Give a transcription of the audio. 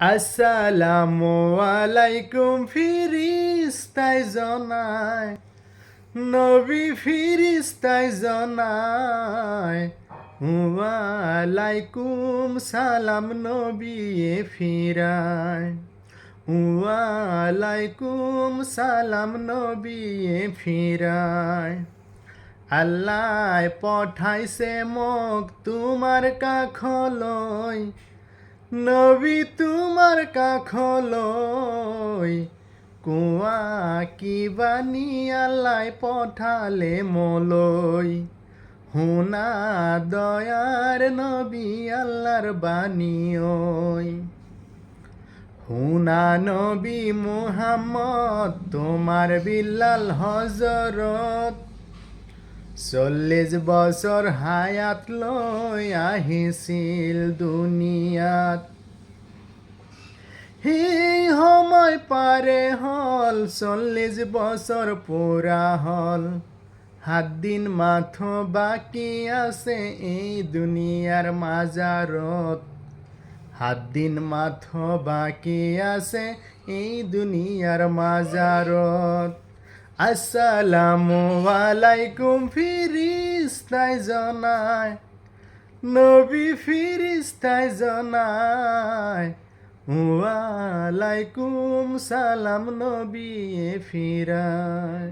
আসসালামু আলাইকুম ফিরিস্তাই জনায়, নবী ফিরিস্তাই জনায়, ওয়ালাইকুম সালাম নবিয়ে ফিরায়, ওয়ালাইকুম সালাম নবিয়ে ফিরায়। আল্লাহ পঠাইছে মোক তোমার কাখলই নবী তোমার কাখলই, কুয়া কি বানি আল্লাহ পঠালে মলই। হুনা দয়ার নবী আল্লাহর বানিয়ই হুনা নবী মুহাম্মদ, তোমার বিল্লাল হজরত চল্লিশ বছর হায়াত লৈ আহিছিল দুনিয়াত। সেই সময় পাৰে হ'ল চল্লিছ বছৰ পুৰা হ'ল। সাত দিন মাথো বাকী আছে এই দুনিয়াৰ মাজাৰত। সাত দিন মাথো বাকী আছে এই দুনিয়ার মাজারত আসসালামু আলাইকুম ফিরিস্তাই জনায় নবী ফিরিস্তাই জনায় ওয়ালাইকুম সালাম নবী ফিরায়।